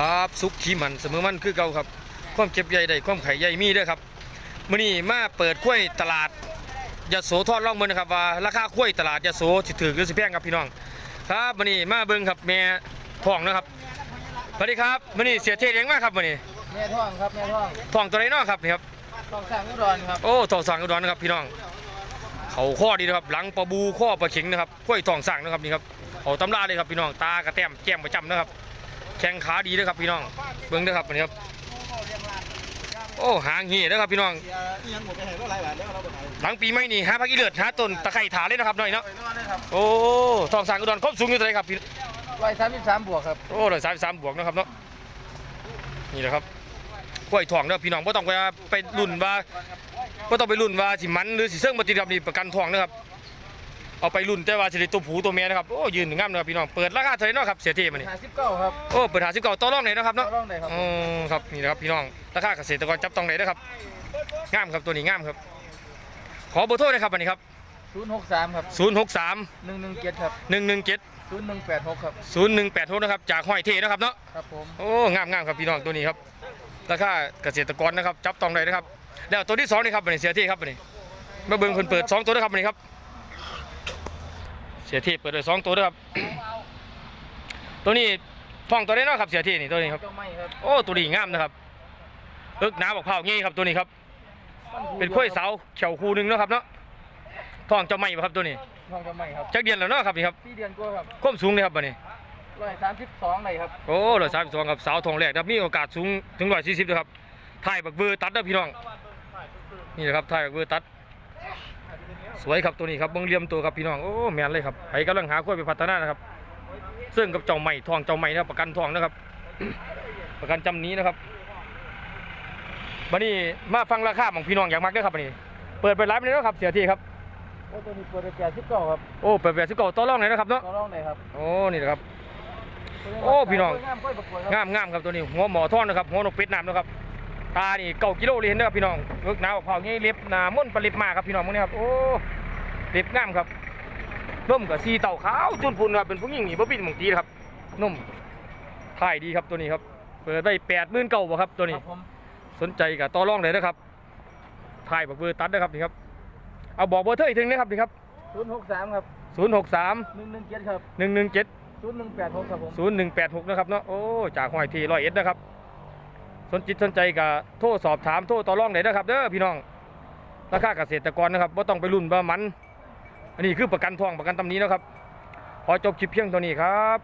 ครับสุขขีมันเสมอมันคือเก่าครับ ความเจ็บใหญ่ได้ความไข่ใหญ่มีเด้อครับมื้อนี้มาเปิดกล้วยตลาดยโสทอดร่องมือนะครับว่าราคากล้วยตลาดยโสสิถือหรือสิแพงครับพี่น้อง ครับมื้อนี้มาเบิ่งครับแม่ท้องนะครับสวัสดีครับมื้อนี้เสียเทศเลี้ยงมาครับมื้อนี้แม่ท่องครับแม่ท่องท้องตัวไหนเนาะครับนี่ครับท่องสร้างอุดรครับโอ้ท้องสั่งอุดรนะครับพี่น้อง เขาข้อดีนะครับหลังปลาบูข้อปลาเข็งนะครับกล้วยท้องสั่งนะครับนี่ครับเอาตำราเลยครับพี่น้องตากระแต้มแก้มประจำนะครับ แข้งขาดีนะครับพี่น้อง เบิ่งเด้อครับอันนี้ครับ โอ้หางเหี้ยเด้อครับพี่น้องนี่ยังหมดไปไหนก็หลายบาทแล้วเราไปไหนหลังปีใหม่นี่หาพักอีเลือดหาต้นตะไคร้ถาเลยนะครับหน่อยเนาะไปนอนเลยครับโอ้ทองสร้างอุดรครบสูงอยู่เท่าไหรครับพี่ร้อยสามสิบสามบวกครับ โอ้ร้อยสามสามบวกนะครับเนาะ นี่แหละครับกล้วยทองเด้อพี่น้องบ่ต้องไปไปรุ่นว่าบ่ต้องไปรุ่นว่าสิมันหรือสิเซิงบ่ติดครับนี่ประกันทองนะครับ เอาไปรุ่นแต่ว่าสิได้ตัวผู้ตัวเมียนะครับโอ้ยืนงามนะครับพี่น้องเปิดราคาเท่าไหร่เนาะครับเสียทีมันนี่ห้าสิบเก้าครับโอ้เปิดหาสิบเก้าต่อรองไหนนาะครับเราเนาะต้องไหนครับอ๋อครับนี่นะครับพี่น้องราคาเกษตรกรจับต้องไหนนะครับงามครับตัวนี้งามครับ ขอเบอร์โทรหนะครับอันนี้ครับศูนย์หกสามครับ063หนึ่งหนึ่งเจ็ดครับ117ศูนย์หนึ่งแปดหกครับ0186นะครับจากห้อยเทนะครับเนาะครับผมโอ้งามงามครับพี่น้องตัวนี้ครับราคาเกษตรกรนะครับจับต้องได้นะครับแล้วตัวที่สองนี่ครับอันนี้เสียเที่ครับอันนี้มาเบิ่งเพิ่นเปิดสองตัวนะครับอันนี้ครับเสียเที่เปิดเลยสองตัวนะครับ ตัวนี้ท้องตัวได้เนาะครับเสียเที่นี่ตัวนี้ครับเจ้าไม่ครับ โอ้ตัวนี้งามนะครับเอิกหนาบอกเผางี้ครับตัวนี้ครับ เป็นข้อยเสาเขียวคูหนึงเนาะครับเนาะท้องเจ้าไม่บ่ครับตัวนี้ท่องเจ้าไม่ครับจักเดือนแล้วเนาะครับนี่ครับสี่เดือนกว่าครับความสูงนี่ครับบัดนี้ร้อยสามสิบสองเลยครับโอ้ร้อยสามสิบสองครับสาวทองแรกครับมีโอกาสสูงถึงร้อยสี่สิบด้วยครับถ่ายบักเบอร์ตัดเด้อพี่น้องนี่แหละครับถ่ายบักเบอร์ตัด สวยครับตัวนี้ครับเบิ่งเหลี่ยมตัวครับพี่น้องโอ้แม่นเลยครับไปกำลังหาข้อยไปพัฒนานะครับ ซึ่งกับเจ้าใหม่ทองเจ้าใหม่นะครับประกันทองนะครับ ประกันจำนี้นะครับบัดนี้มาฟังราคาของพี่น้องอย่างมากเด้อครับบัดนี้เปิดไปไลฟ์เลยนะครับเสียทีครับโอ้ตัวนี้เปิดไปแปดสิบเก้าครับโอ้เปิดแบบสิบเก้าต่อรองเลยนะครับเนาะเราลองไหนครับโอ้นี่แหละครับโอ้พี่น้องงามค่อยประกวดครับงามงามครับตัวนี้หัวหมอท่อนนะครับหัวนกเป็ดน้ำนะครับตานี่เก้ากิโลเลยเห็นนะครับพี่น้องเลิกหนาวเผางี้เล็บหนาม่วนปลาเล็บมากครับพี่น้องมึงนี่ครับโอ้ เล็บงามครับนุ่มกับสีเต่าขาวจุนพูนครับเป็นผู้หญิงนี่บ่บินหมองตีนะครับนุ่มถ่ายดีครับตัวนี้ครับ เปิดได้แปดหมื่นเก้าบ่ครับตัวคนี้รับผมสนใจกับต่อรองเลยนะครับถ่ายบักเบอร์ตัดนะครับนี่ครับ เอาบอกเบอร์เธออีกทีนึงนะครับนี่ครับศูนย์หกสามครับศูนย์หกสามหนึ่งหนึ่งเจ็ดครับหนึ่งหนึ่งเจ็ดศูนย์หนึ่งแปดหกครับผมศูนย์หนึ่งแปดหกนะครับเนาะโอ้จากหอยทีร้อยเอ็ดนะครับ สนจิตสนใจกับโทรสอบถามโทรต่อรองได้นะครับเด้อพี่น้องราคาเกษตรกรนะครับว่าต้องไปรุ่นว่ามัน อันนี้คือประกันทองประกันตำนี้นะครับ ขอจบคลิปเพียงเท่านี้ครับ